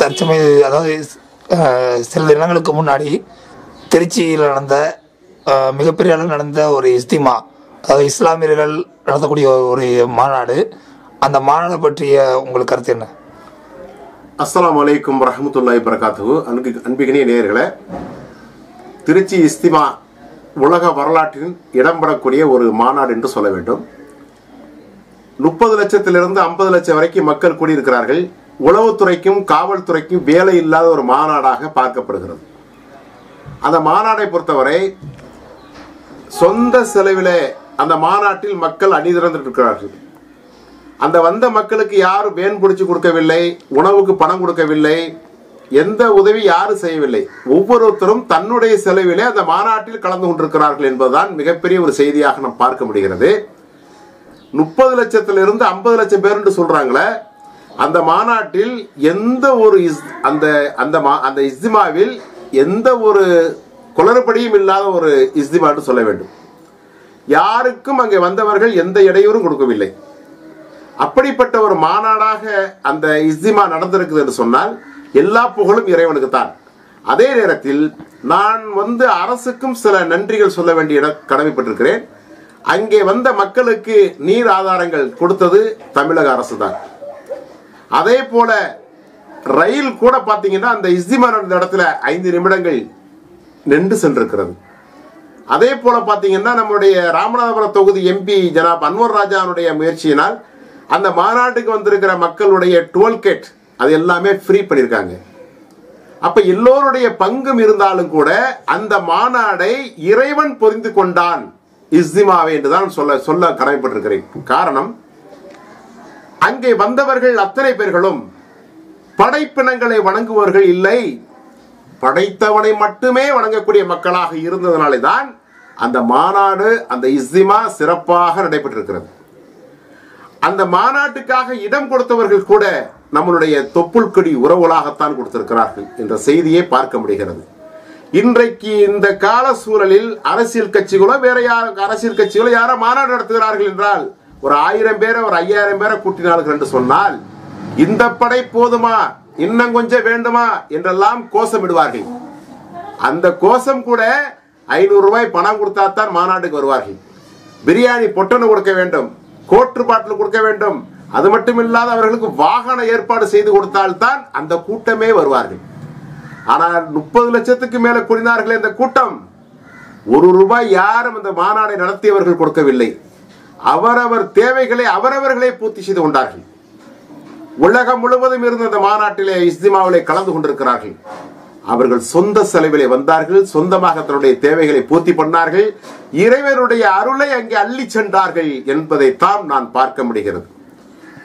தற்சமய அதாவது சில தினங்களுக்கு முன்னாடி திருச்சியில் நடந்த மிகப்பெரிய அளவில் நடந்த ஒரு இஸ்திமா அதாவது இஸ்லாமியர்கள் நடத்தக்கூடிய ஒரு மாநாடு. அந்த மாநாடு பற்றிய உங்களுக்கு கருத்து என்ன? அஸ்லாம் அலைக்கும் வரஹ்மத்துல்லாஹி வரகாத்துஹு அன்பு அன்பிகனிய நேயர்களே திருச்சி இஸ்திமா உலக வரலாற்றில் இடம்பெறக்கூடிய ஒரு மாநாடு என்று சொல்ல வேண்டும். முப்பது லட்சத்திலிருந்து ஐம்பது லட்சம் வரைக்கும் மக்கள் கூடியிருக்கிறார்கள். உளவுத்துறைக்கும் காவல்துறைக்கும் வேலை இல்லாத ஒரு மாநாடாக பார்க்கப்படுகிறது. அந்த மாநாடை பொறுத்தவரை சொந்த செலவிலே அந்த மாநாட்டில் மக்கள் அணிதிறந்திருக்கிறார்கள் அந்த வந்த மக்களுக்கு யாரும் வேன் பிடிச்சி கொடுக்கவில்லை உணவுக்கு பணம் கொடுக்கவில்லை எந்த உதவி யாரும் செய்யவில்லை ஒவ்வொருத்தரும் தன்னுடைய செலவிலே அந்த மாநாட்டில் கலந்து கொண்டிருக்கிறார்கள் என்பதுதான் மிகப்பெரிய ஒரு செய்தியாக நாம் பார்க்க முடிகிறது. முப்பது லட்சத்திலிருந்து ஐம்பது லட்சம் பேருன்னு சொல்றாங்களே அந்த மாநாட்டில் எந்த ஒரு இஸ்- அந்த அந்த மா- அந்த இஸ்திமாவில் எந்த ஒரு குளறுபடியும் இல்லாத ஒரு இஸ்திமான்னு சொல்ல வேண்டும். யாருக்கும் அங்கே வந்தவர்கள் எந்த இடையூறும் கொடுக்கவில்லை. அப்படிப்பட்ட ஒரு மாநாடாக அந்த இஸ்திமா நடந்திருக்குது என்று சொன்னால் எல்லா புகழும் இறைவனுக்கு தான் அதே நேரத்தில் நான் வந்து அரசுக்கும் சில நன்றிகள் சொல்ல வேண்டிய இட- கடமைப்பட்டிருக்கிறேன். அங்கே வந்த மக்களுக்கு நீர் ஆதாரங்கள் கொடுத்தது தமிழக அரசு தான் அதே போல ரயில் கூட பார்த்தீங்கன்னா அந்த இஸ்திமா இடத்துல ஐந்து நிமிடங்கள் நின்று சென்றிருக்கிறது. அதே போல பார்த்தீங்கன்னா நம்முடைய ராமநாதபுரம் தொகுதி எம்பி ஜனாப் அன்வர் ராஜாவுடைய முயற்சியினால் அந்த மாநாட்டுக்கு வந்திருக்கிற மக்களுடைய டோல்கேட் அது எல்லாமே ஃப்ரீ பண்ணியிருக்காங்க. அப்ப எல்லோருடைய பங்கும் இருந்தாலும் கூட அந்த மாநாடை இறைவன் புரிந்து கொண்டான். இஸ்திமாவை என்றுதான் சொல்ல சொல்ல கடமைப்பட்டிருக்கிறேன். காரணம் அங்கே வந்தவர்கள் அத்தனை பேர்களும் படைப்பினங்களை வணங்குபவர்கள் இல்லை. படைத்தவனை மட்டுமே வணங்கக்கூடிய மக்களாக இருந்ததனாலே தான் அந்த மாநாடு அந்த இஸ்திமா சிறப்பாக நடைபெற்றிருக்கிறது. அந்த மாநாட்டுக்காக இடம் கொடுத்தவர்கள் கூட நம்மளுடைய தொப்புள் கொடி உறவுகளாகத்தான் கொடுத்திருக்கிறார்கள் என்ற செய்தியை பார்க்க முடிகிறது. இன்றைக்கு இந்த கால சூழலில் அரசியல் கட்சிகளோ வேற யார் அரசியல் கட்சிகளோ யாரோ மாநாடு நடத்துகிறார்கள் என்றால் ஒரு ஆயிரம் பேரை ஒரு ஐயாயிரம் பேரை கூட்டினார்கள் என்று சொன்னால் இந்த படை போதுமா? இன்னும் கொஞ்சம் வேண்டுமா? என்றெல்லாம் கோஷமிடுவார்கள். அந்த கோஷம் கூட ஐநூறு ரூபாய் பணம் கொடுத்தா தான் மாநாட்டுக்கு வருவார்கள். பிரியாணி பொட்டனு கொடுக்க வேண்டும் கோட்டு பாட்டில் கொடுக்க வேண்டும். அது மட்டும் இல்லாத அவர்களுக்கு வாகன ஏற்பாடு செய்து கொடுத்தால்தான் அந்த கூட்டமே வருவார்கள். ஆனால் முப்பது லட்சத்துக்கு மேல கூடினார்களே இந்த கூட்டம். ஒரு ரூபாய் யாரும் இந்த மாநாடை நடத்தியவர்கள் கொடுக்கவில்லை. அவரவர் தேவைகளை அவரவர்களே பூர்த்தி செய்து கொண்டார்கள். உலகம் முழுவதும் இருந்த இந்த மாநாட்டிலே இஸ்திமாவிலே கலந்து கொண்டிருக்கிறார்கள். அவர்கள் சொந்த செலவிலே வந்தார்கள் சொந்தமாக தன்னுடைய தேவைகளை பூர்த்தி பண்ணார்கள். இறைவனுடைய அருளை அங்கே அள்ளி சென்றார்கள் என்பதைத்தான் நான் பார்க்க முடிகிறது.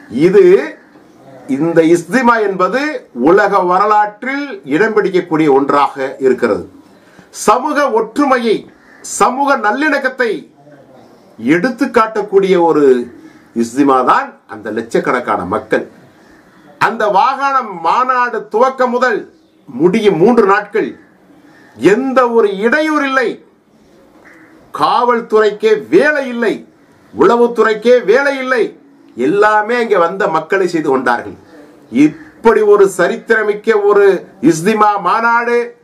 இது இந்த இஸ்திமா என்பது உலக வரலாற்றில் இடம் பிடிக்கக்கூடிய ஒன்றாக இருக்கிறது. சமூக ஒற்றுமையை சமூக நல்லிணக்கத்தை எடுத்து காட்டக்கூடிய ஒரு இஸ்திமா தான் அந்த லட்சக்கணக்கான மக்கள். அந்த வாகனம் மாநாடு துவக்கம் முதல் முடியும் மூன்று நாட்கள் எந்த ஒரு இடையூறு இல்லை. காவல்துறைக்கே வேலை இல்லை. உளவுத்துறைக்கே வேலை இல்லை. எல்லாமே இங்கே வந்த மக்களை செய்து கொண்டார்கள். இப்படி ஒரு சரித்திரமிக்க ஒரு இஸ்திமா மாநாடு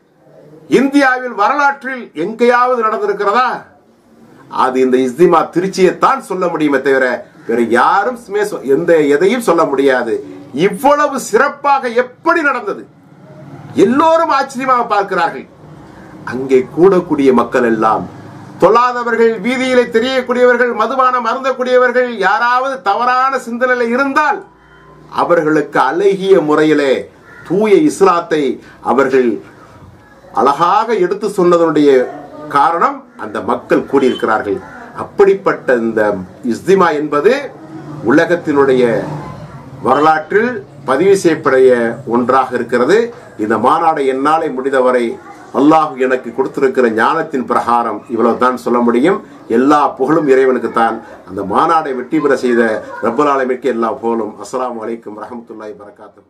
இந்தியாவில் வரலாற்றில் எங்கேயாவது நடந்திருக்கிறதா? அது இந்த இஸ்திமா திருச்சியைத்தான் சொல்ல முடியுமே தவிர வேற யாரும் சுமே சொ- எந்த எதையும் சொல்ல முடியாது. இவ்வளவு சிறப்பாக எப்படி நடந்தது? எல்லோரும் ஆச்சரியமாக பார்க்கிறார்கள். அங்கே கூடக்கூடிய மக்கள் எல்லாம் தொல்லாதவர்கள் வீதியிலே தெரியக்கூடியவர்கள் மதுபானம் அருந்தக்கூடியவர்கள் யாராவது தவறான சிந்தனையில இருந்தால் அவர்களுக்கு அழகிய முறையிலே தூய இஸ்லாத்தை அவர்கள் அழகாக எடுத்து சொன்னதனுடைய காரணம் அந்த மக்கள் கூடியிருக்கிறார்கள். அப்படிப்பட்ட இந்த இஸ்திமா என்பது உலகத்தினுடைய வரலாற்றில் பதிவு செய்யப்படைய ஒன்றாக இருக்கிறது. இந்த மாநாடு என்னாலே முடிந்தவரை அல்லாஹ் எனக்கு கொடுத்திருக்கிற ஞானத்தின் பிரகாரம் இவ்வளவுதான் சொல்ல முடியும். எல்லா புகழும் இறைவனுக்கு தான் அந்த மாநாடை வெற்றி பெற செய்த ரப்பல் ஆலமிற்கு எல்லா புகழும் அஸ்ஸலாமு வலைக்கம் வரஹ்மத்துல்லாஹி வரகாத்து